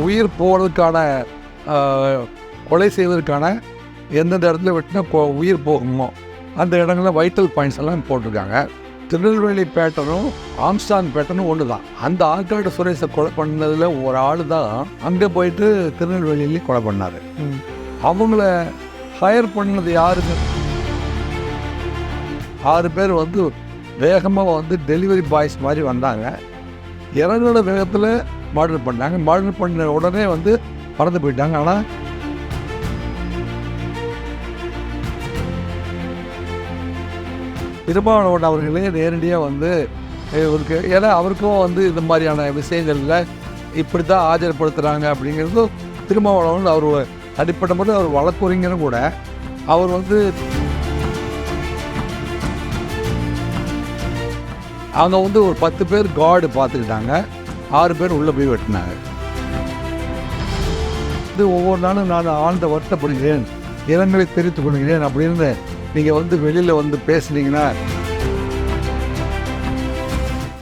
உயிர் போகிறதுக்கான அஹ், கொலை செய்வதற்கான எந்தெந்த இடத்துல வெட்டினா உயிர் போகுமோ அந்த இடங்களில் வைட்டல் பாயிண்ட்ஸ் எல்லாம் போட்டிருக்காங்க. திருநெல்வேலி பேட்டனும் ஆம்ஸ்டாங் பேட்டனும் ஒன்று தான் அந்த ஆற்காடு சுரேஷை கொலை பண்ணதில் ஒரு ஆள் தான் அங்கே போயிட்டு திருநெல்வேலியிலையும் கொலை பண்ணார். அவங்கள ஹையர் பண்ணது யாருங்க? ஆறு பேர் வந்து வேகமாக வந்து டெலிவரி பாய்ஸ் மாதிரி வந்தாங்க. இறங்குற வேகத்தில் மர்டர் பண்ணாங்க மர்டர் பண்ண உடனே வந்து பறந்து போயிட்டாங்க. ஆனால் திருமாவளவன் அவர்களே நேரடியாக வந்து இவருக்கு ஏன்னா அவருக்கும் வந்து இந்த மாதிரியான விஷயங்களில் இப்படி தான் ஆஜர்படுத்துகிறாங்க அப்படிங்கிறது திருமாவளவன் அவர் அடிப்பட்ட முறையில் அவர் வழக்குரைஞரும் கூட. அவர் வந்து அவங்க வந்து ஒரு பத்து பேர் காடு பார்த்துக்கிட்டாங்க. ஆறு பேர் உள்ளே போய் வெட்டினாங்க. இது ஒவ்வொரு நாளும் நான் ஆழ்ந்த வருத்தப்படுகிறேன். இரங்கலை தெரிவித்துக் கொள்கிறேன். அப்படின்னு நீங்கள் வந்து வெளியில் வந்து பேசுனீங்கன்னா.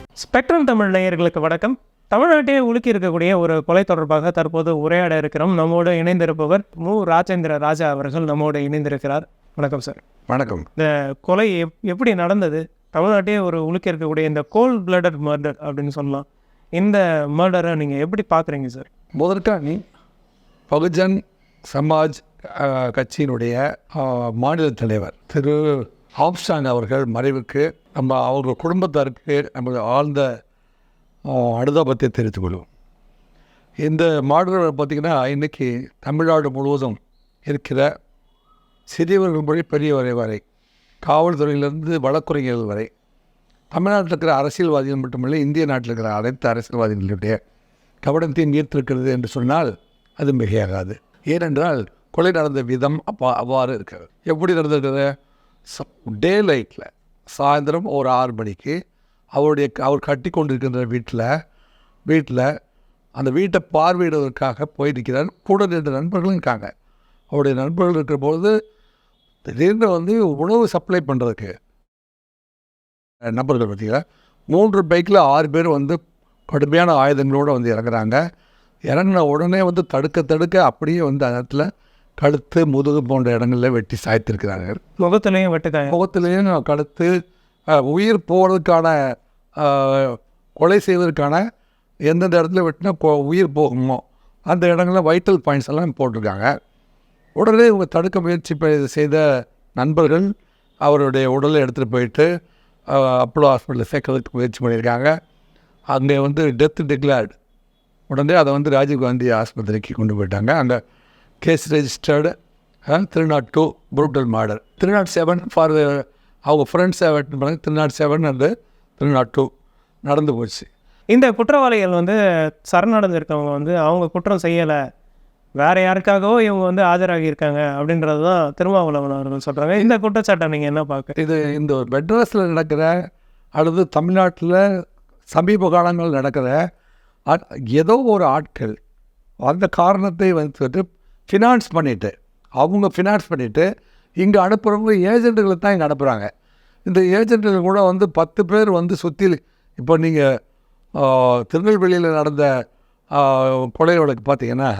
ஸ்பெக்ட்ரம் தமிழ் நேயர்களுக்கு வணக்கம். தமிழ்நாட்டையே உலுக்கி இருக்கக்கூடிய ஒரு கொலை தொடர்பாக தற்போது உரையாட இருக்கிறோம். நம்மோடு இணைந்திருப்பவர் மு. ராஜேந்திர ராஜா அவர்கள் நம்மோடு இணைந்திருக்கிறார். வணக்கம் சார். வணக்கம். இந்த கொலை எப் எப்படி நடந்தது? தமிழ்நாட்டையே ஒரு உலுக்கி இருக்கக்கூடிய இந்த கோல் பிளடட் மர்டர் அப்படின்னு சொல்லலாம். இந்த மர்டரை நீங்கள் எப்படி பார்க்குறீங்க சார் முதற்காணி பகுஜன் சமாஜ் கட்சியினுடைய மாநில தலைவர் திரு. ஆப்ஸ்டாங் அவர்கள் மறைவுக்கு நம்ம அவங்க குடும்பத்தாருக்கு நம்ம ஆழ்ந்த அஹ், அனுதாபத்தை தெரிவித்துக் கொள்வோம். இந்த மாடல் பார்த்திங்கன்னா இன்றைக்கி தமிழ்நாடு முழுவதும் இருக்கிற சிறியவர்கள் மொழி பெரியவரை வரை காவல்துறையிலிருந்து வழக்குரைஞர்கள் வரை தமிழ்நாட்டில் இருக்கிற அரசியல்வாதிகள் மட்டுமில்லை இந்திய நாட்டில் இருக்கிற அனைத்து அரசியல்வாதிகளுடைய கவனத்தையும் ஈர்த்திருக்கிறது என்று சொன்னால் அது மிகையாகாது. ஏனென்றால் கொலை நடந்த விதம் அப்பா அவ்வாறு இருக்கிறது. எப்படி நடந்திருக்கிறது? டே லைட்டில் சாயந்தரம் ஒரு ஆறு மணிக்கு அவருடைய அவர் கட்டி கொண்டிருக்கின்ற வீட்டில் வீட்டில் அந்த வீட்டை பார்வையிடுவதற்காக போயிருக்கிறார் கூட ரெண்டு நண்பர்களும் இருக்காங்க. அவருடைய நண்பர்கள் இருக்கிற பொழுது திடீர்னு வந்து உணவு சப்ளை பண்ணுறதுக்கு நபர்கள் பார்த்தீங்களா? மூன்று பைக்கில் ஆறு பேர் வந்து கடுமையான ஆயுதங்களோடு வந்து இறங்குறாங்க. இறங்கின உடனே வந்து தடுக்க தடுக்க அப்படியே வந்து அந்த இடத்துல கழுத்து முதுகு போன்ற இடங்களில் வெட்டி சாய்த்திருக்கிறார்கள் முகத்துலேயும் வெட்டுக்காயம் முகத்திலையும் கழுத்து உயிர் போகிறதுக்கான கொலை செய்வதற்கான எந்தெந்த இடத்துல வெட்டினா உயிர் போகுமோ அந்த இடங்களில் வைட்டல் பாயிண்ட்ஸ் எல்லாம் போட்டிருக்காங்க. உடனே இவங்க தடுக்க முயற்சி செய்த நண்பர்கள் அவருடைய உடலை எடுத்துகிட்டு போயிட்டு அப்போலோ ஹாஸ்பிட்டலில் சேர்க்கறதுக்கு முயற்சி பண்ணியிருக்காங்க. அங்கே வந்து டெத்து டிக்ளேர்டு உடனே அதை வந்து ராஜீவ்காந்தி ஆஸ்பத்திரிக்கு கொண்டு போயிட்டாங்க. அந்த case registered three nought two brutal murder three nought seven four அவங்க ஃப்ரெண்ட்ஸை வெட்டின பிறகு three nought seven and three nought two நடந்து போச்சு. இந்த குற்றவாளிகள் வந்து சரணடைஞ்சிருக்கவங்க வந்து அவங்க குற்றம் செய்யலை. வேறு யாருக்காகவோ இவங்க வந்து ஆஜராகி இருக்காங்க அப்படின்றது தான் திருமாவளவன் அவர்கள் சொல்கிறாங்க இந்த குற்றச்சாட்டை நீங்கள் என்ன பார்க்க? இது இந்த ஒரு மெட்ராஸில் நடக்கிற அல்லது தமிழ்நாட்டில் சமீப காலங்கள் நடக்கிற ஆட்- ஏதோ ஒரு ஆட்கள் அந்த காரணத்தை வந்துட்டு ஃபினான்ஸ் பண்ணிவிட்டு அவங்க ஃபினான்ஸ் பண்ணிவிட்டு இங்கே அனுப்புகிறவங்க ஏஜென்ட்டுகளை தான் இங்கே அனுப்புகிறாங்க இந்த ஏஜென்ட்டுகள் கூட வந்து பத்து பேர் வந்து சுற்றி இப்போ நீங்கள் திருநெல்வேலியில் நடந்த கொலை வழக்கு பார்த்தீங்கன்னா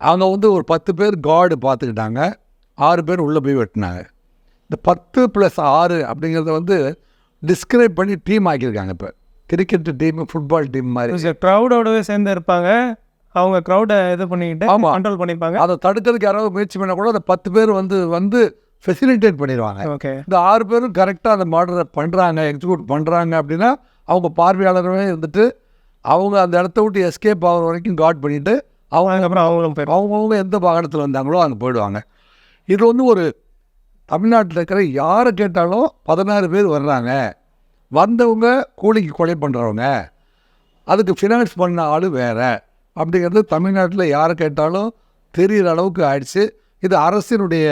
அவங்க வந்து ஒரு பத்து பேர் கார்டு பார்த்துக்கிட்டாங்க. ஆறு பேர் உள்ளே போய் வெட்டினாங்க. இந்த பத்து ப்ளஸ் ஆறு அப்படிங்கிறத வந்து டிஸ்கிரைப் பண்ணி டீம் ஆக்கியிருக்காங்க இப்போ. கிரிக்கெட் டீம் ஃபுட்பால் டீம் மாதிரி. க்ரௌடோடவே சேர்ந்து இருப்பாங்க. அவங்க க்ரௌடை இது பண்ணிக்கிட்டு ஆமா. கண்ட்ரோல் பண்ணிப்பாங்க. அதை தடுக்கிறதுக்கு யாராவது முயற்சி பண்ணால் கூட அந்த பத்து பேர் வந்து வந்து ஃபெசிலிட்டேட் பண்ணிடுவாங்க. ஓகே இந்த ஆறு பேரும் கரெக்டாக அந்த மாடலை பண்ணுறாங்க எக்ஸிக்யூட் பண்ணுறாங்க அப்படின்னா அவங்க பார்வையாளரவே இருந்துட்டு அவங்க அந்த இடத்த விட்டு எஸ்கேப் ஆகிற வரைக்கும் காட் பண்ணிவிட்டு அவங்க அதுக்கப்புறம் அவங்களும் போய் அவங்கவுங்க எந்த பாகனத்தில் வந்தாங்களோ அங்கே போயிடுவாங்க. இது வந்து ஒரு தமிழ்நாட்டில் இருக்கிற யாரை கேட்டாலும் பதினாறு பேர் வர்றாங்க. வந்தவங்க கூலிக்கு கொலை பண்ணுறவங்க அதுக்கு ஃபினான்ஸ் பண்ண ஆள் வேறு. அப்படிங்கிறது தமிழ்நாட்டில் யாரை கேட்டாலும் தெரிகிற அளவுக்கு ஆயிடுச்சு. இது அரசினுடைய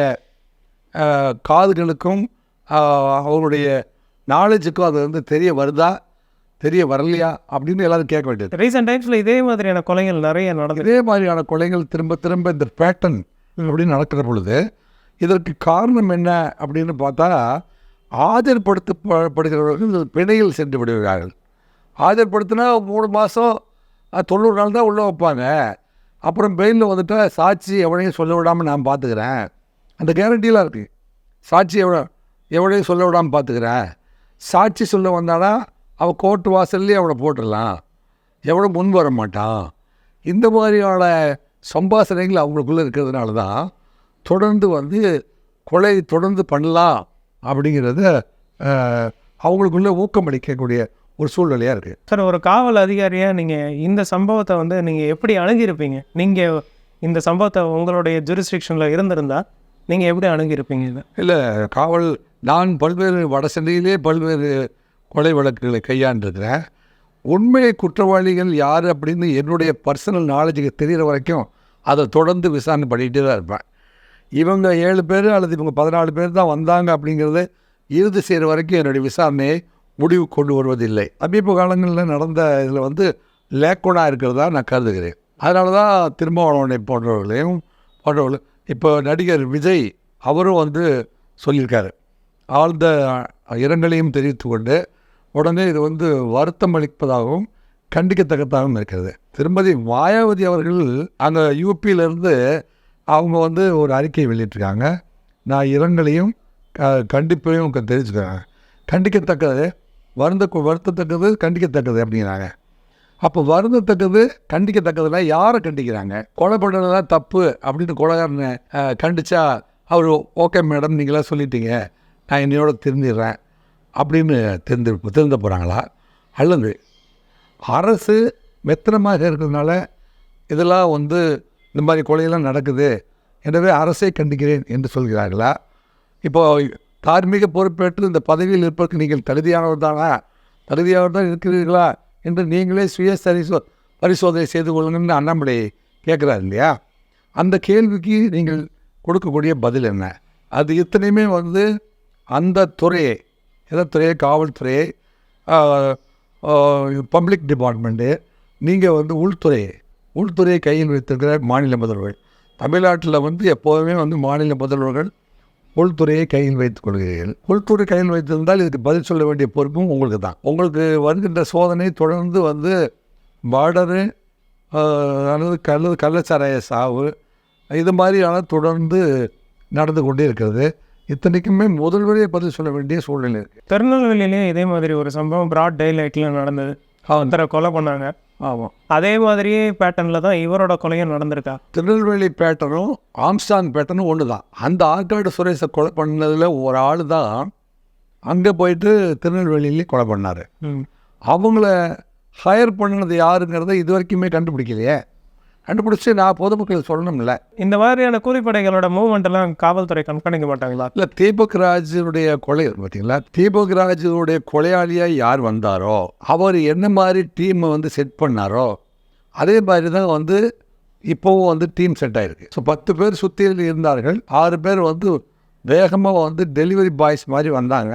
காதுகளுக்கும் அவருடைய அவங்களுடைய நாலேஜுக்கும் அது வந்து தெரிய வருதா? தெரிய வரலையா அப்படின்னு எல்லாரும் கேட்க வேண்டியது. ரீசெண்ட் டைம்ஸில் இதே மாதிரியான கொலைகள் நிறைய நடந்தது இதே மாதிரியான கொலைகள் திரும்ப திரும்ப இந்த பேட்டன் அப்படின்னு நடக்கிற பொழுது இதற்கு காரணம் என்ன அப்படின்னு பார்த்தா ஆஜர்படுத்தப்படுகிறவர்கள் பிணையில் சென்று விடுகிறார்கள். ஆஜர்படுத்தினா மூணு மாதம் தொண்ணூறு நாள் தான் உள்ளே வைப்பாங்க. அப்புறம் பெயிலில் வந்துட்டா சாட்சி எவனையும் சொல்ல விடாமல் நான் பார்த்துக்கிறேன் அந்த கேரண்டிலாம் இருக்குது சாட்சி எவ்வளோ எவனையும் சொல்ல விடாமல் பார்த்துக்கிறேன் சாட்சி சொல்ல வந்தானா அவன் கோர்ட்டு வாசல்லே அவனை போட்டுடலாம் எவனும் முன் வர மாட்டான் இந்த மாதிரியான சம்பாசனைகள் அவங்களுக்குள்ளே இருக்கிறதுனால தான் தொடர்ந்து வந்து கொலை தொடர்ந்து பண்ணலாம் அப்படிங்கிறத அவங்களுக்குள்ளே ஊக்கமளிக்கக்கூடிய ஒரு சூழ்நிலையாக இருக்குது சார் ஒரு காவல் அதிகாரியாக நீங்கள் இந்த சம்பவத்தை வந்து நீங்கள் எப்படி அணுகியிருப்பீங்க? நீங்கள் இந்த சம்பவத்தை உங்களுடைய ஜூரிஸ்டிக்ஷனில் இருந்திருந்தா நீங்கள் எப்படி அணுகியிருப்பீங்க இதை? இல்லை காவல் நான் பல்வேறு வட சென்னையிலே பல்வேறு கொலை வழக்குகளை கையாண்டிருக்கிறேன் உண்மையை குற்றவாளிகள் யார் அப்படின்னு என்னுடைய பர்சனல் நாலேஜுக்கு தெரிகிற வரைக்கும் அதை தொடர்ந்து விசாரணை பண்ணிகிட்டே தான் இருப்பேன். இவங்க ஏழு பேர் அல்லது இவங்க பதினாலு பேர் தான் வந்தாங்க அப்படிங்கிறத இறுதி செய்கிற வரைக்கும் என்னுடைய விசாரணையை முடிவு கொண்டு வருவதில்லை. சமீப காலங்களில் நடந்த இதில் வந்து லேக்கோனாக இருக்கிறதா நான் கருதுகிறேன். அதனால தான் திருமாவளவனை போன்றவர்களையும் போன்றவர்கள் இப்போ நடிகர் விஜய் அவரும் வந்து சொல்லியிருக்காரு. ஆழ்ந்த இரங்கலையும் தெரிவித்து கொண்டு உடனே இது வந்து வருத்தம் அளிப்பதாகவும் கண்டிக்கத்தக்கதாகவும் இருக்கிறது. திருமதி மாயாவதி அவர்கள் அங்கே யூபியிலேருந்து அவங்க வந்து ஒரு அறிக்கை வெளியிட்டிருக்காங்க. நான் இரங்கலையும் கண்டிப்பையும் தெரிஞ்சுக்கிறாங்க கண்டிக்கத்தக்கது வருந்த வருத்தத்தக்கது கண்டிக்கத்தக்கது அப்படிங்கிறாங்க. அப்போ வருந்தத்தக்கது கண்டிக்கத்தக்கதுல யாரை கண்டிக்கிறாங்க? கொலை பண்ணுறதா தப்பு அப்படின்னு கொலைகாரனை கண்டிச்சா அவர் ஓகே மேடம் நீங்களாம் சொல்லிட்டீங்க. நான் என்னையோட திருந்திடுறேன். அப்படின்னு திருந்து திருந்த போகிறாங்களா அல்லது அரசு மெத்தனமாக இருக்கிறதுனால இதெல்லாம் வந்து இந்த மாதிரி கொலையெல்லாம் நடக்குது எனவே அரசை கண்டிக்கிறேன் என்று சொல்கிறார்களா? இப்போ தார்மீக பொறுப்பேற்று இந்த பதவியில் இருப்பதற்கு நீங்கள் தகுதியானவர் தானா? தகுதியானவர் தான் இருக்கிறீர்களா? என்று நீங்களே சுய சரிசோ பரிசோதனை செய்து கொள்ளுங்கன்னு அண்ணாமலை கேட்குறாரு இல்லையா? அந்த கேள்விக்கு நீங்கள் கொடுக்கக்கூடிய பதில் என்ன? அது இத்தனையுமே வந்து அந்த துறையை எந்த காவல்துறை பப்ளிக் டிபார்ட்மெண்ட்டு நீங்கள் வந்து உள்துறை உள்துறையை கையில் வைத்திருக்கிற மாநில முதல்வர்கள் தமிழ்நாட்டில் வந்து எப்போதுமே வந்து மாநில முதல்வர்கள் உள்துறையை கையில் வைத்துக் கொள்கிறீர்கள். உள்துறை கையில் வைத்திருந்தால் இதுக்கு பதில் சொல்ல வேண்டிய பொறுப்பும் உங்களுக்கு தான். உங்களுக்கு வருகின்ற சோதனை தொடர்ந்து வந்து பார்டரு அல்லது கள்ள கள்ளச்சாராய சாவு இது மாதிரியான தொடர்ந்து நடந்து கொண்டே இருக்கிறது. இத்தனைக்குமே முதல்வரே பதில் சொல்ல வேண்டிய சூழ்நிலை இருக்குது திருநெல்வேலியிலே இதே மாதிரி ஒரு சம்பவம் பிராட் டைலைட்டில் நடந்தது. ஒருத்தரை கொலை பண்ணாங்க. ஆமாம் அதே மாதிரியே பேட்டர்னில் தான் இவரோட கொலையும் நடந்திருக்கா? திருநெல்வேலி பேட்டனும் ஆம்ஸ்டாங் பேட்டனும் ஒன்று தான் அந்த ஆற்காடு சுரேஷை கொலை பண்ணதில் ஒரு ஆள் தான் அங்கே போயிட்டு திருநெல்வேலியிலே கொலை பண்ணார். அவங்கள ஹையர் பண்ணது யாருங்கிறத இது வரைக்குமே கண்டுபிடிக்கலையே. கண்டுபிடிச்சி நான் பொதுமக்களுக்கு சொல்லணும்ல. இந்த மாதிரியான கூலிப்படைகளோட மூவ்மெண்ட் எல்லாம் காவல்துறை கண்காணிக்க மாட்டாங்களா? இல்லை தீபக் ராஜுடைய கொலை பார்த்தீங்களா? தீபக் ராஜுடைய கொலையாளியாக யார் வந்தாரோ அவர் என்ன மாதிரி டீமை வந்து செட் பண்ணாரோ அதே மாதிரி தான் வந்து இப்போவும் வந்து டீம் செட் ஆயிருக்கு. ஸோ பத்து பேர் சுற்றியில் இருந்தார்கள் ஆறு பேர் வந்து வேகமாக வந்து டெலிவரி பாய்ஸ் மாதிரி வந்தாங்க.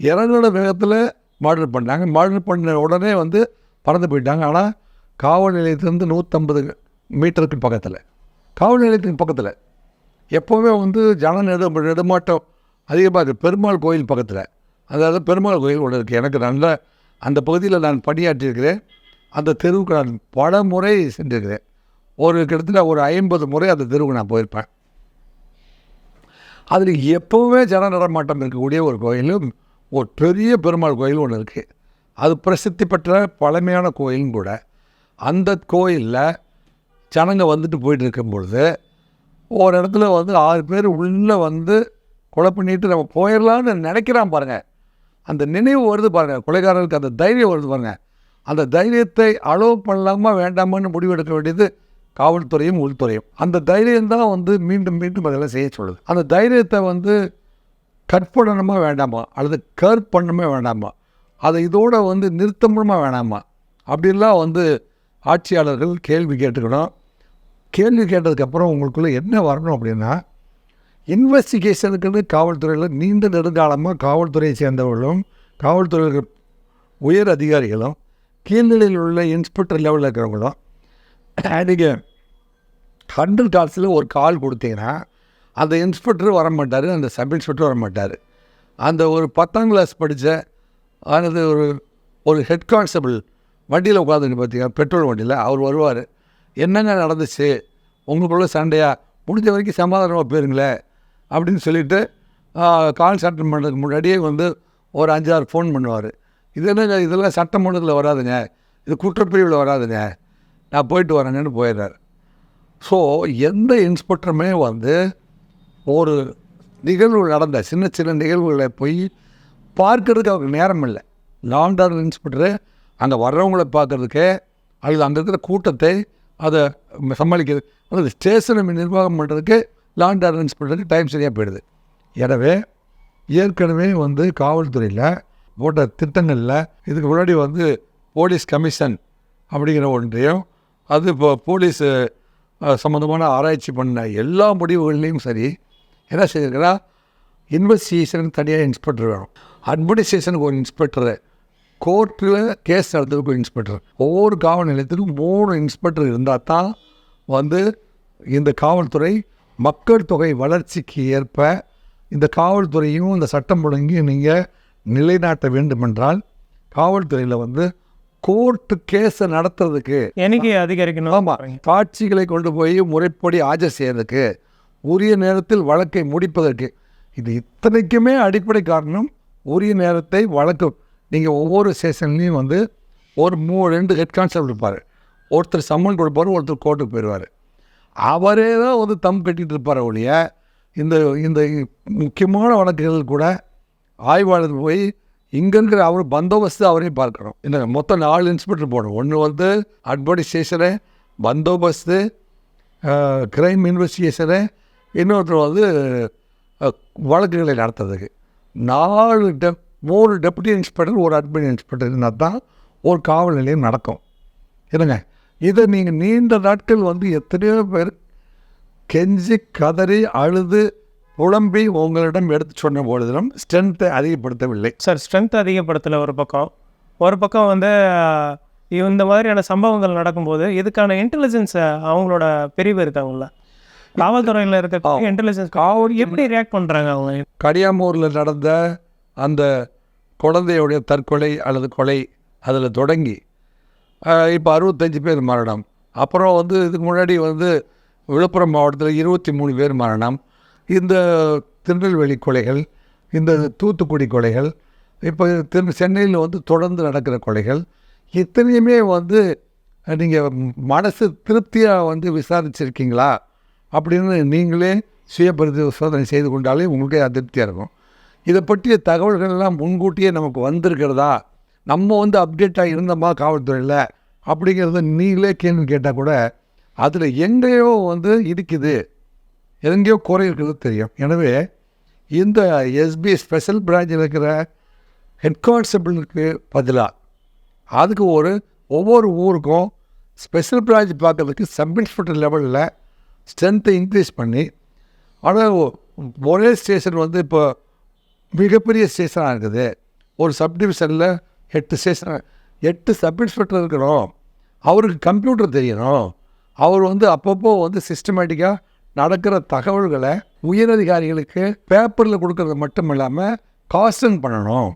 இறங்குன வேகத்தில் மர்டர் பண்ணாங்க. மர்டர் பண்ண உடனே வந்து பறந்து போயிட்டாங்க. ஆனால் காவல் நிலையத்திலேருந்து நூற்றம்பது மீட்டருக்கு பக்கத்தில். காவல் நிலையத்துக்கு பக்கத்தில். எப்போவுமே வந்து ஜன நெடு நெடுமாட்டம் அதிகமாக இருக்குது பெருமாள் கோயில் பக்கத்தில். அதாவது பெருமாள் கோயில் ஒன்று இருக்குது எனக்கு நல்ல அந்த பகுதியில் நான் பணியாற்றியிருக்கிறேன். அந்த தெருவுக்கு நான் பல முறை சென்றிருக்கிறேன். ஒரு கிட்டத்தட்ட ஒரு ஐம்பது முறை அந்த தெருவுக்கு நான் போயிருப்பேன். அதில் எப்போவுமே ஜன நடமாட்டம் இருக்கக்கூடிய ஒரு கோயிலும் ஒரு பெரிய பெருமாள் கோயில் ஒன்று இருக்குது அது பிரசித்தி பெற்ற பழமையான கோயிலும் கூட. அந்த கோயிலில் ஜனங்க வந்துட்டு போயிட்டு இருக்கும் பொழுது ஒரு இடத்துல வந்து ஆறு பேர் உள்ளே வந்து கொலை பண்ணிட்டு நம்ம போயிடலான்னு நினைக்கிறான் பாருங்கள் அந்த நினைவு வருது பாருங்கள் கொலைகாரர்களுக்கு அந்த தைரியம் வருது பாருங்கள் அந்த தைரியத்தை அலோவ் பண்ணலாமா வேண்டாமான்னு முடிவெடுக்க வேண்டியது காவல்துறையும் உள்துறையும். அந்த தைரியம் தான் வந்து மீண்டும் மீண்டும் அதெல்லாம் செய்ய சொல்லுது. அந்த தைரியத்தை வந்து கட் பண்ணணுமா வேண்டாமா? அல்லது கர் பண்ணணுமா வேண்டாமா? அதை இதோடு வந்து நிறுத்தணுமா வேணாமா? அப்படிலாம் வந்து ஆட்சியாளர்கள் கேள்வி கேட்டுக்கணும். கேள்வி கேட்டதுக்கப்புறம் உங்களுக்குள்ளே என்ன வரணும் அப்படின்னா இன்வெஸ்டிகேஷனுக்குன்னு காவல்துறையில் நீண்ட நெடுங்காலமாக காவல்துறையை சேர்ந்தவர்களும் காவல்துறை உயர் அதிகாரிகளும் கீழ்நிலையில் உள்ள இன்ஸ்பெக்டர் லெவலில் இருக்கிறவங்களும் நீங்கள் ஹண்ட்ரட் கால்ஸில் ஒரு கால் கொடுத்தீங்கன்னா அந்த இன்ஸ்பெக்டர் வர மாட்டார் அந்த சப் இன்ஸ்பெக்டர் வர மாட்டார். அந்த ஒரு பத்தாம் கிளாஸ் படித்த அல்லது ஒரு ஒரு ஹெட் கான்ஸ்டபிள் வண்டியில் உட்காந்துட்டு பார்த்தீங்கன்னா பெட்ரோல் வண்டியில் அவர் வருவார். என்னங்க நடந்துச்சு? உங்களுக்குள்ள சண்டையா? முடிஞ்ச வரைக்கும் சமாதானமாக போயிருங்களேன் அப்படின்னு சொல்லிட்டு கால் சட்டம் பண்ணுறதுக்கு முன்னாடியே வந்து ஒரு அஞ்சாறு ஃபோன் பண்ணுவார். இது என்ன இதெல்லாம் சட்டமன்றத்தில் வராதுங்க. இது குற்றப்பிரிவில் வராதுங்க. நான் போயிட்டு வரேங்கன்னு போயிடுறாரு. ஸோ எந்த இன்ஸ்பெக்டருமே வந்து ஒரு நிகழ்வு நடந்த சின்ன சின்ன நிகழ்வுகளை போய் பார்க்கறதுக்கு அவருக்கு நேரம் இல்லை. லாண்டார் இன்ஸ்பெக்டரு அங்கே வர்றவங்கள பார்க்குறதுக்கே அல்லது அங்கே இருக்கிற கூட்டத்தை அதை சமாளிக்கிறது. அதாவது ஸ்டேஷனை நிர்வாகம் பண்ணுறதுக்கு லாண்டார் பண்ணுறதுக்கு டைம் சரியாக போயிடுது. எனவே ஏற்கனவே வந்து காவல்துறையில் போட்ட திட்டங்களில் இதுக்கு முன்னாடி வந்து போலீஸ் கமிஷன் அப்படிங்கிற ஒன்றையும் அது இப்போ போலீஸ் சம்மந்தமான ஆராய்ச்சி பண்ண எல்லா முடிவுகள்லேயும் சரி என்ன செய்திருக்கிறா இன்வெஸ்டிகேஷனுக்கு தனியாக இன்ஸ்பெக்டர் வேணும். அட்மினிஸ்ட்ரேஷனுக்கு ஒரு இன்ஸ்பெக்டரு கோர்ட்டில் கேஸ் நடத்துறதுக்கு இன்ஸ்பெக்டர். ஒவ்வொரு காவல் நிலையத்திலும் மூணு இன்ஸ்பெக்டர் இருந்தால் தான் வந்து இந்த காவல்துறை மக்கள் தொகை வளர்ச்சிக்கு ஏற்ப இந்த காவல்துறையும் இந்த சட்டம் ஒழுங்கையும் நீங்கள் நிலைநாட்ட வேண்டுமென்றால் காவல்துறையில் வந்து கோர்ட்டு கேஸை நடத்துறதுக்கு எண்ணிக்கை அதிகரிக்கணும். ஆமாம் காட்சிகளை கொண்டு போய் முறைப்படி ஆஜர் செய்யறதுக்கு உரிய நேரத்தில் வழக்கை முடிப்பதற்கு. இது இத்தனைக்குமே அடிப்படை காரணம் உரிய நேரத்தை வழக்கு நீங்கள் ஒவ்வொரு ஸ்டேஷன்லேயும் வந்து ஒரு மூ ரெண்டு ஹெட் கான்ஸ்டபிள் இருப்பார். ஒருத்தர் சம்மன் கொடுப்பார் ஒருத்தர் கோர்ட்டுக்கு போயிடுவார். அவரே தான் வந்து தம் கட்டிகிட்டு இருப்பார் ஒழிய இந்த இந்த முக்கியமான வழக்குகள் கூட ஆய்வாளர் போய் இங்கேங்கிற அவர் பந்தோபஸ்து அவரையும் பார்க்கணும். என்ன மொத்தம் நாலு இன்ஸ்பெக்டர் போடணும். ஒன்று வந்து அட்மினிஸ்ட்ரேஷனு பந்தோபஸ்து கிரைம் இன்வெஸ்டிகேஷனு இன்னொருத்தர் வந்து வழக்குகளை நடத்துறதுக்கு. நாலு டெம் மூணு டெப்யூட்டி இன்ஸ்பெக்டர் ஒரு அட்மின் இன்ஸ்பெக்டர் இருந்தால் தான் ஒரு காவல் நிலையம் நடக்கும். என்னங்க? இதை நீங்கள் நீண்ட நாட்கள் வந்து எத்தனையோ பேர் கெஞ்சி கதறி அழுது புலம்பி உங்களிடம் எடுத்து சொன்ன பொழுதிலும் ஸ்ட்ரென்த்தை அதிகப்படுத்தவில்லை. சார் ஸ்ட்ரென்த் அதிகப்படுத்தல ஒரு பக்கம். ஒரு பக்கம் வந்து இந்த மாதிரியான சம்பவங்கள் நடக்கும்போது இதுக்கான இன்டெலிஜென்ஸ் அவங்களோட பிரிவு இருக்காங்கல்ல. காவல்துறையில் இருக்க இன்டெலிஜென்ஸ் காவல் எப்படி ரியாக்ட் பண்ணுறாங்க அவங்க? கடியாமூரில் நடந்த அந்த குழந்தையுடைய தற்கொலை அல்லது கொலை அதில் தொடங்கி இப்போ அறுபத்தஞ்சு பேர் மரணம். அப்புறம் வந்து இதுக்கு முன்னாடி வந்து விழுப்புரம் மாவட்டத்தில் இருபத்தி மூணு பேர் மரணம். இந்த திருநெல்வேலி கொலைகள் இந்த தூத்துக்குடி கொலைகள் இப்போ திரு சென்னையில் வந்து தொடர்ந்து நடக்கிற கொலைகள் இத்தனையுமே வந்து நீங்கள் மனசு திருப்தியாக வந்து விசாரிச்சிருக்கீங்களா? அப்படின்னு நீங்களே சுய பரிசோதனை செய்து கொண்டாலே உங்களுக்கே அதிருப்தியாக இருக்கும். இதை பற்றிய தகவல்கள் எல்லாம் முன்கூட்டியே நமக்கு வந்திருக்கிறதா? நம்ம வந்து அப்டேட்டாக இருந்தோமா காவல்துறையில்? அப்படிங்கிறத நீங்களே கேள்வி கேட்டால் கூட அதில் எங்கேயோ வந்து இருக்குது எங்கேயோ குறை இருக்கிறது தெரியும். எனவே இந்த எஸ்பி ஸ்பெஷல் பிரான்ச்சில் இருக்கிற ஹெட் கான்ஸ்டபிளுக்கு பதிலாக அதுக்கு ஒரு ஒவ்வொரு ஊருக்கும் ஸ்பெஷல் பிரான்ச் பார்க்கறதுக்கு சப் இன்ஸ்பெக்டர் லெவலில் ஸ்ட்ரென்த்தை இன்க்ரீஸ் பண்ணி ஆனால் ஒரே ஸ்டேஷன் வந்து இப்போ மிகப்பெரிய ஸ்டேஷனாக இருக்குது. ஒரு சப்டிவிஷனில் எட்டு ஸ்டேஷன் எட்டு சப் இன்ஸ்பெக்டர் இருக்கணும். அவருக்கு கம்ப்யூட்டர் தெரியணும். அவர் வந்து அப்பப்போ வந்து சிஸ்டமேட்டிக்காக நடக்கிற தகவல்களை உயரதிகாரிகளுக்கு பேப்பரில் கொடுக்கறது மட்டும் இல்லாமல் காசன் பண்ணணும்.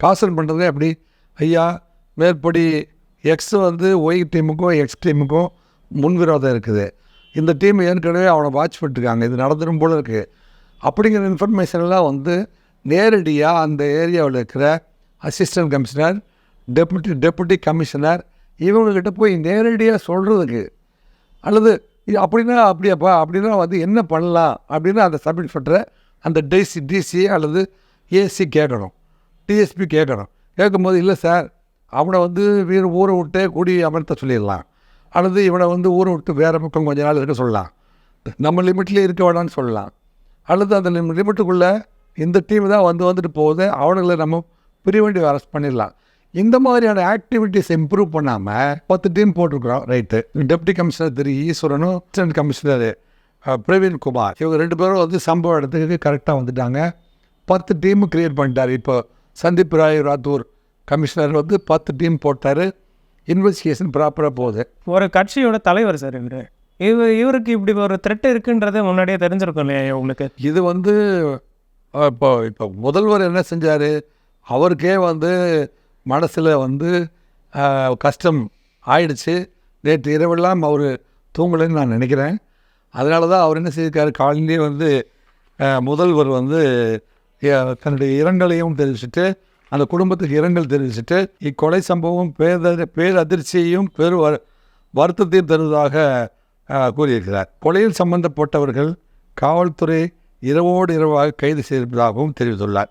காசன் பண்ணுறது எப்படி? ஐயா மேற்படி எக்ஸ் வந்து ஒய் டீமுக்கும் எக்ஸ் டீமுக்கும் முன்விரோதம் இருக்குது. இந்த டீம் ஏற்கனவே அவனை வாட்ச் பண்ணிட்டுருக்காங்க இது நடந்துடும் போல இருக்குது அப்படிங்கிற இன்ஃபர்மேஷன்லாம் வந்து நேரடியாக அந்த ஏரியாவில் இருக்கிற assistant commissioner deputy deputy commissioner இவங்கக்கிட்ட போய் நேரடியாக சொல்கிறதுக்கு அல்லது அப்படின்னா அப்படியாப்பா அப்படின்னா வந்து என்ன பண்ணலாம் அப்படின்னு அந்த சப் இன்ஸ்பெக்டரை அந்த டிசி டிசி அல்லது ஏசி கேட்கணும். டிஎஸ்பி கேட்கணும். கேட்கும்போது இல்லை சார் அவனை வந்து வீர ஊரை விட்டு கூடி அமர்த்த சொல்லிடலாம். அல்லது இவனை வந்து ஊரை விட்டு வேறு பக்கம் கொஞ்ச நாள் இருக்க சொல்லலாம். நம்ம லிமிட்லேயே இருக்க வேணான்னு சொல்லலாம். அல்லது அந்த லிமிட்டுக்குள்ளே இந்த டீம் தான் வந்து வந்துட்டு போகுது. அவனுங்களை நம்ம ப்ரிவென்டிவ் அரெஸ்ட் பண்ணிடலாம். இந்த மாதிரியான ஆக்டிவிட்டீஸ் இம்ப்ரூவ் பண்ணாமல் பத்து டீம் போட்டிருக்கிறோம். ரைட்டு டெப்டி கமிஷனர் திரு ஈஸ்வரனும் அசிஸ்டன்ட் கமிஷனர் பிரவீன் குமார். இவங்க ரெண்டு பேரும் வந்து சம்பவ இடத்துக்கு கரெக்டாக வந்துட்டாங்க. பத்து டீமு கிரியேட் பண்ணிட்டார். இப்போ சந்தீப் ராய் ராத்தூர் கமிஷனர் வந்து பத்து டீம் போட்டார். இன்வெஸ்டிகேஷன் ப்ராப்பராக போகுது. ஒரு கட்சியோட தலைவர் சார் இவர். இவர் இவருக்கு இப்படி ஒரு த்ரெட் இருக்குன்றது முன்னாடியே தெரிஞ்சிருக்கும் இல்லையா உங்களுக்கு இது வந்து இப்போ இப்போ முதல்வர் என்ன செஞ்சார்? அவருக்கே வந்து மனசில் வந்து கஷ்டம் ஆயிடுச்சு. நேற்று இரவெல்லாம் அவர் தூங்கலைன்னு நான் நினைக்கிறேன். அதனால தான் அவர் என்ன செய்திருக்காரு? காலையிலேயே வந்து முதல்வர் வந்து தன்னுடைய இரங்கலையும் தெரிவிச்சுட்டு அந்த குடும்பத்துக்கு இரங்கல் தெரிவிச்சுட்டு இக்கொலை சம்பவம் பேர பேரதிர்ச்சியையும் பெரு வரு- வருத்தத்தையும் தருவதாக கூறியிருக்கிறார். கொலையில் சம்பந்தப்பட்டவர்கள் காவல்துறை இரவோடு இரவாக கைது செய்திருப்பதாகவும் தெரிவித்துள்ளார்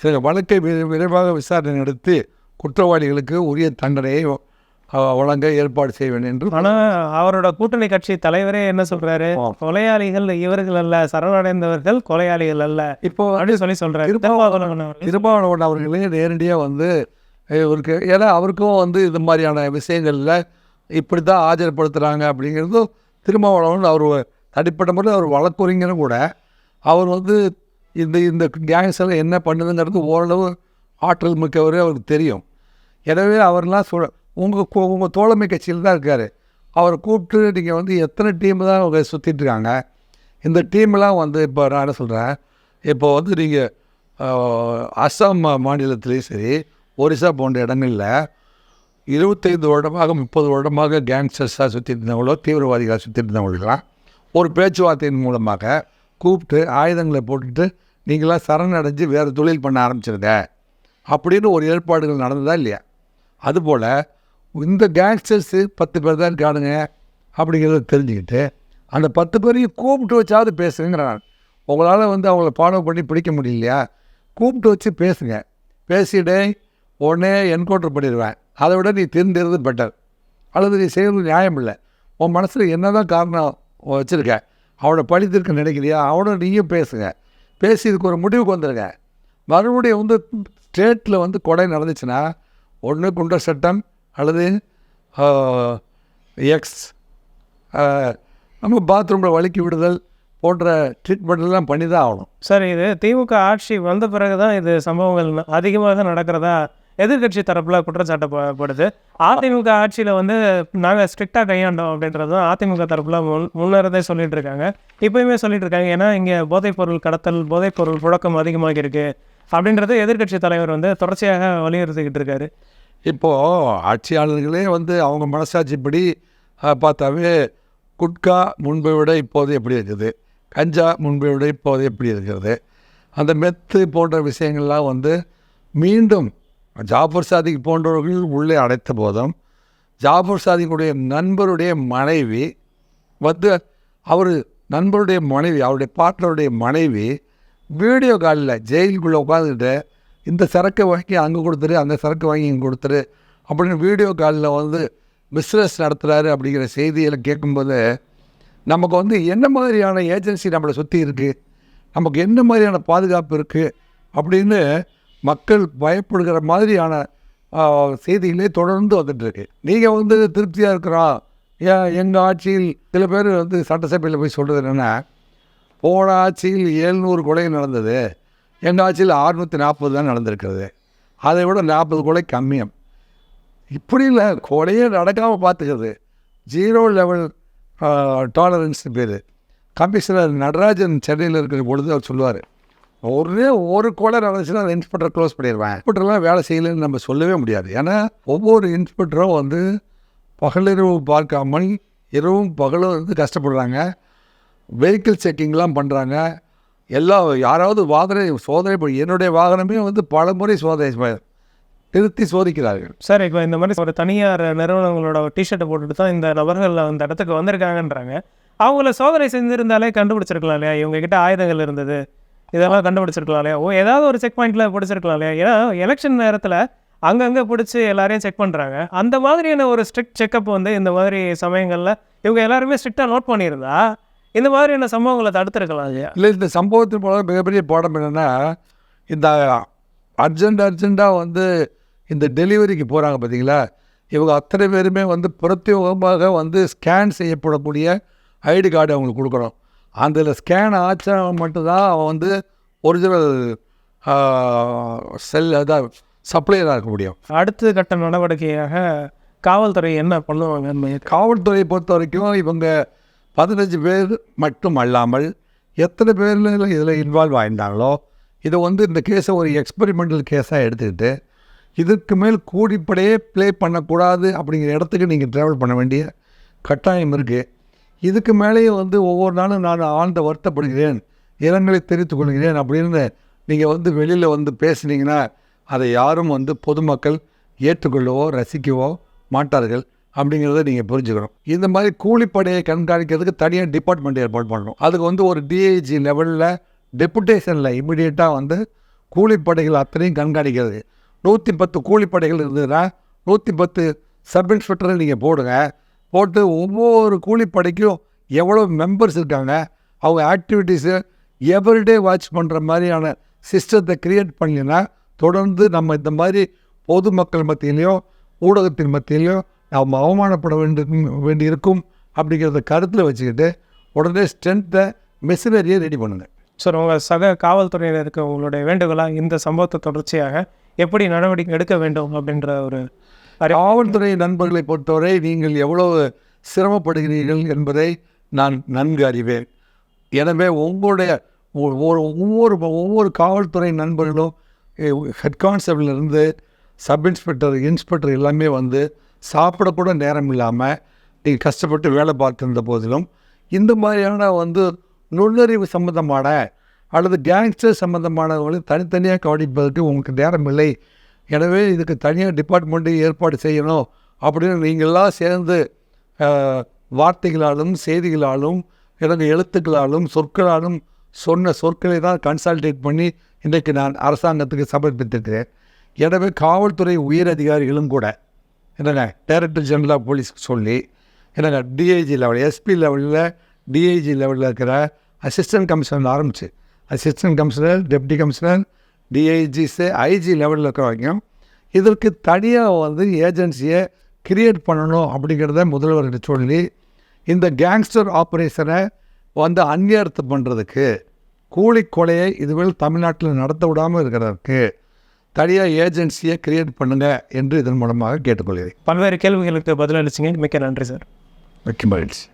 சில வழக்கை விரை- விரைவாக விசாரணை நடத்தி குற்றவாளிகளுக்கு உரிய தண்டனையை வழங்க ஏற்பாடு செய்ய வேண்டும் என்று ஆனா அவரோட கூட்டணி கட்சி தலைவரே என்ன சொல்றாரு. கொலையாளிகள் இவர்கள் அல்ல சரணடைந்தவர்கள் கொலையாளிகள் அல்ல இப்போ அப்படின்னு சொல்லி சொல்றாரு திருமாவளவன் அவர்கள். நேரடியாக வந்து இவருக்கு ஏன்னா அவருக்கும் வந்து இது மாதிரியான விஷயங்களில் இப்படி தான் ஆஜர்படுத்துகிறாங்க அப்படிங்கிறதும் திருமாவளவன் அவர் தனிப்பட்ட முறையில் அவர் வழக்குரைஞரும் கூட அவர் வந்து இந்த இந்த கேங்ஸ் எல்லாம் என்ன பண்ணுதுங்கிறது ஓரளவு ஆற்றல் மிக்கவரே அவருக்கு தெரியும். எனவே அவர்லாம் சொல் உங்கள் உங்கள் தோழமை கட்சியில் தான் இருக்கார். அவரை கூப்பிட்டு நீங்கள் வந்து எத்தனை டீம் தான் அவங்க சுற்றிட்டு இருக்காங்க? இந்த டீம்லாம் வந்து இப்போ நான் என்ன சொல்கிறேன் இப்போ வந்து நீங்கள் அஸ்ஸாம் மா- மாநிலத்திலையும் சரி ஒரிசா போன்ற இடங்களில் இருபத்தைந்து வருடமாக முப்பது வருடமாக கேங்ஸ்டர்ஸாக சுற்றிட்டு இருந்தவங்களோ தீவிரவாதிகளாக சுற்றிட்டு இருந்தவங்களுக்கெல்லாம் ஒரு பேச்சுவார்த்தையின் மூலமாக கூப்பிட்டு ஆயுதங்களை போட்டுட்டு நீங்களாம் சரணடைஞ்சு வேறு தொழில் பண்ண ஆரம்பிச்சிருங்க. அப்படின்னு ஒரு ஏற்பாடுகள் நடந்ததா இல்லையா? அதுபோல் இந்த கேங்ஸ்டர்ஸு பத்து பேர் தான் இருக்கானுங்க அப்படிங்கிறத தெரிஞ்சுக்கிட்டு அந்த பத்து பேரையும் கூப்பிட்டு வச்சாவது பேசுங்கிறான் உங்களால் வந்து அவங்கள ஃபாலோ பண்ணி பிடிக்க முடியலையா கூப்பிட்டு வச்சு பேசுங்க. பேசிட்டு உடனே என்கவுண்டர் பண்ணிடுவேன். அதை விட நீ திருந்துறது பெட்டர் அல்லது நீ செய்கிறது நியாயம் இல்லை. உன் மனசில் என்ன தான் காரணம் வச்சுருக்க? அவனை படித்திருக்க நினைக்கிறியா? அவனை நீயும் பேசுங்க. பேசி இதுக்கு ஒரு முடிவுக்கு வந்துடுங்க மறுபடியும் வந்து ஸ்டேட்டில் வந்து கொடை நடந்துச்சுன்னா ஒன்று குண்டர் சட்டம் அல்லது எக்ஸ் நம்ம பாத்ரூமில் வழுக்கி விடுதல் போன்ற ட்ரீட்மெண்ட்லாம் பண்ணி தான் ஆகணும். சார் இது திமுக ஆட்சி வந்த பிறகு தான் இது சம்பவங்கள் அதிகமாக நடக்கிறதா எதிர்க்கட்சி தரப்புல குற்றச்சாட்டப்படுது அதிமுக ஆட்சியில் வந்து நாங்கள் ஸ்ட்ரிக்டாக கையாண்டோம் அப்படின்றது தான் அதிமுக தரப்புல முன் முன்னரதே சொல்லிட்டு இருக்காங்க. இப்பயுமே சொல்லிட்டு இருக்காங்க. ஏன்னா இங்கே போதைப்பொருள் கடத்தல் போதைப்பொருள் புழக்கம் அதிகமாக இருக்கு அப்படின்றது எதிர்க்கட்சி தலைவர் வந்து தொடர்ச்சியாக வலியுறுத்திக்கிட்டு இருக்காரு. இப்போது ஆட்சியாளர்களே வந்து அவங்க மனசாட்சிப்படி பார்த்தாவே குட்கா முன்பை விட இப்போது எப்படி இருக்குது? கஞ்சா முன்பை விட இப்போது எப்படி இருக்கிறது? அந்த மெத்து போன்ற விஷயங்கள்லாம் வந்து மீண்டும் ஜாஃபர் சாதிக் போன்றவர்கள் உள்ளே அடைத்த போதும் ஜாஃபர் சாதிக்குடைய நண்பருடைய மனைவி வந்து அவர் நண்பருடைய மனைவி அவருடைய பார்ட்னருடைய மனைவி வீடியோ காலில் ஜெயிலுக்குள்ளே உட்காந்துட்டு இந்த சரக்கை வாங்கி அங்கே கொடுத்துரு அந்த சரக்கு வாங்கி இங்கே கொடுத்துரு அப்படின்னு வீடியோ காலில் வந்து பிஸ்னஸ் நடத்துகிறாரு அப்படிங்கிற செய்திகளை கேட்கும்போது நமக்கு வந்து என்ன மாதிரியான ஏஜென்சி நம்மளை சுற்றி இருக்குது நமக்கு என்ன மாதிரியான பாதுகாப்பு இருக்குது அப்படின்னு மக்கள் பயப்படுகிற மாதிரியான செய்திகளே தொடர்ந்து வந்துட்டுருக்கு. நீங்கள் வந்து திருப்தியாக இருக்கிறோம் ஏன் எங்கள் ஆட்சியில் சில பேர் வந்து சட்டசபையில் போய் சொல்கிறது என்னென்னா போன ஆட்சியில் எழுநூறு கொலை நடந்தது. எங்கள் ஆட்சியில் அறுநூற்றி நாற்பது தான் நடந்திருக்கிறது. அதை விட நாற்பது கொலை கம்மியம். இப்படி இல்லை கொலையே நடக்காமல் பார்த்துக்கிறது. ஜீரோ லெவல் டாலரன்ஸ் பேர். கமிஷனர் நடராஜன் சென்னையில் இருக்கிற பொழுது அவர் சொல்லுவார் ஒரே ஒரு கொலை நடந்துச்சுன்னா அந்த இன்ஸ்பெக்டர் க்ளோஸ் பண்ணிடுவேன். இன்ஸ்பெக்டர்லாம் வேலை செய்யலைன்னு நம்ம சொல்லவே முடியாது. ஏன்னா ஒவ்வொரு இன்ஸ்பெக்டரும் வந்து பகலிரவு பார்க்காமல் இரவும் பகலும் வந்து கஷ்டப்படுறாங்க. வெஹிக்கிள் செக்கிங்லாம் பண்ணுறாங்க எல்லா யாராவது வாகன சோதனை என்னுடைய வாகனமே வந்து பல முறை சோதனை திருத்தி சோதிக்கிறார்கள். சார் இப்போ இந்த மாதிரி ஒரு தனியார் நிறுவனங்களோட டிஷர்ட்டை போட்டுட்டு தான் இந்த நபர்கள் அந்த இடத்துக்கு வந்திருக்காங்கன்றாங்க. அவங்கள சோதனை செஞ்சுருந்தாலே கண்டுபிடிச்சிருக்கலாம் இல்லையா? இவங்க கிட்ட ஆயுதங்கள் இருந்தது. இதெல்லாம் கண்டுபிடிச்சிருக்கலாம் இல்லையா? ஓ ஏதாவது ஒரு செக் பாயிண்ட்டில் பிடிச்சிருக்கலாம் இல்லையா? ஏன்னா எலெக்ஷன் நேரத்தில் அங்கங்கே பிடிச்சி எல்லாரையும் செக் பண்ணுறாங்க அந்த மாதிரியான ஒரு ஸ்ட்ரிக்ட் செக்கப் வந்து இந்த மாதிரி சமயங்களில் இவங்க எல்லாருமே ஸ்ட்ரிக்டாக நோட் பண்ணியிருந்தா இந்த மாதிரியான சம்பவங்களை தடுத்துருக்கலாம் இல்லையா? இல்லை இந்த சம்பவத்தின் போல மிகப்பெரிய பாடம் என்னென்னா இந்த அர்ஜென்ட் அர்ஜெண்ட்டாக வந்து இந்த டெலிவரிக்கு போகிறாங்க பார்த்தீங்களா இவங்க அத்தனை பேருமே வந்து பிரத்யோகமாக வந்து ஸ்கேன் செய்யப்படக்கூடிய ஐடி கார்டு அவங்களுக்கு கொடுக்குறோம் அதில் ஸ்கேன் ஆச்சா மட்டும்தான் அவன் வந்து ஒரிஜினல் செல் அதான் சப்ளையராக இருக்க முடியும். அடுத்த கட்ட நடவடிக்கையாக காவல்துறை என்ன பண்ணுவாங்க காவல்துறையை பொறுத்த வரைக்கும் இவங்க பதினஞ்சு பேர் மட்டும் அல்லாமல் எத்தனை பேர் இதில் இன்வால்வ் ஆயிருந்தாங்களோ இதை வந்து இந்த கேஸை ஒரு எக்ஸ்பெரிமெண்டல் கேஸாக எடுத்துக்கிட்டு இதுக்கு மேல் கூடிப்படையே ப்ளே பண்ணக்கூடாது அப்படிங்கிற இடத்துக்கு நீங்கள் ட்ராவல் பண்ண வேண்டிய கட்டாயம் இருக்குது இதுக்கு மேலேயும் வந்து ஒவ்வொரு நாளும் நான் ஆழ்ந்த வருத்தப்படுகிறேன். இரங்கலை தெரிவித்துக் கொள்கிறேன் அப்படின்னு நீங்கள் வந்து வெளியில் வந்து பேசுனீங்கன்னா அதை யாரும் வந்து பொதுமக்கள் ஏற்றுக்கொள்ளவோ ரசிக்கவோ மாட்டார்கள் அப்படிங்கிறத நீங்கள் புரிஞ்சுக்கணும். இந்த மாதிரி கூலிப்படையை கண்காணிக்கிறதுக்கு தனியாக டிபார்ட்மெண்ட் ஏற்பாடு பண்ணணும். அதுக்கு வந்து ஒரு டிஐஜி லெவலில் டெபுட்டேஷனில் இமிடியேட்டாக வந்து கூலிப்படைகள் அத்தனையும் கண்காணிக்கிறது. நூற்றி பத்து கூலிப்படைகள் இருந்ததுன்னா நூற்றி பத்து சப் இன்ஸ்பெக்டரை நீங்கள் போடுங்க. போட்டு ஒவ்வொரு கூலிப்படைக்கும் எவ்வளோ மெம்பர்ஸ் இருக்காங்க அவங்க ஆக்டிவிட்டீஸு எவ்ரிடே வாட்ச் பண்ணுற மாதிரியான சிஸ்டத்தை க்ரியேட் பண்ணினா தொடர்ந்து நம்ம இந்த மாதிரி பொதுமக்கள் மத்தியிலையும் ஊடகத்தின் மத்தியிலையும் நாம் அவமானப்பட வேண்டி வேண்டி இருக்கும் அப்படிங்கிறத கருத்தில் வச்சுக்கிட்டு உடனே ஸ்ட்ரென்த்தை மிஷினரியை ரெடி பண்ணுங்கள் சார் உங்கள் சக காவல்துறையினருக்கு உங்களுடைய வேண்டுகோளாக இந்த சம்பவத்தை தொடர்ச்சியாக எப்படி நடவடிக்கை எடுக்க வேண்டும் அப்படின்ற ஒரு காவல்துறை நண்பர்களை பொறுத்தவரை நீங்கள் எவ்வளவு சிரமப்படுகிறீர்கள் என்பதை நான் நன்கு அறிவேன். எனவே உங்களுடைய ஒவ்வொரு ஒவ்வொரு ஒவ்வொரு காவல்துறை நண்பர்களும் ஹெட் கான்ஸ்டபிளிருந்து சப் இன்ஸ்பெக்டர் இன்ஸ்பெக்டர் எல்லாமே வந்து சாப்பிடக்கூட நேரம் இல்லாமல் நீங்கள் கஷ்டப்பட்டு வேலை பார்த்துருந்த போதிலும் இந்த மாதிரியான வந்து நுண்ணறிவு சம்பந்தமான அல்லது கேங்ஸ்டர் சம்பந்தமானவர்களை தனித்தனியாக கவனிப்பதற்கு உங்களுக்கு நேரம் இல்லை எனவே இதுக்கு தனியாக டிபார்ட்மெண்ட்டு ஏற்பாடு செய்யணும் அப்படின்னு நீங்களாம் சேர்ந்து வார்த்தைகளாலும் செய்திகளாலும் எனது எழுத்துக்களாலும் சொற்களாலும் சொன்ன சொற்களை தான் கன்சல்டேட் பண்ணி இன்றைக்கு நான் அரசாங்கத்துக்கு சமர்ப்பித்திருக்கிறேன். எனவே காவல்துறை உயர் அதிகாரிகளும் கூட என்னங்க டைரக்டர் ஜெனரல் ஆஃப் போலீஸ்க்கு சொல்லி என்னங்க டிஐஜி லெவல் எஸ்பி லெவலில் டிஐஜி லெவலில் இருக்கிற அசிஸ்டன்ட் கமிஷனர் ஆரம்பிச்சு assistant commissioner deputy commissioner DIGs IG லெவலில் இருக்கிறவங்க இதற்கு தனியாக வந்து ஏஜென்சியை கிரியேட் பண்ணணும் அப்படிங்கிறத முதல்வர்கிட்ட சொல்லி இந்த கேங்ஸ்டர் ஆப்ரேஷனை வந்து அந்நியர்த்தம் பண்ணுறதுக்கு கூலி கொலையை இதுவரை தமிழ்நாட்டில் நடத்த விடாமல் இருக்கிறதுக்கு தனியாக ஏஜென்சியை கிரியேட் பண்ணுங்க என்று இதன் மூலமாக கேட்டுக்கொள்கிறேன். பல்வேறு கேள்விகளுக்கு பதிலளிச்சிங்க மிக்க நன்றி சார். மிக்க மகிழ்ச்சி.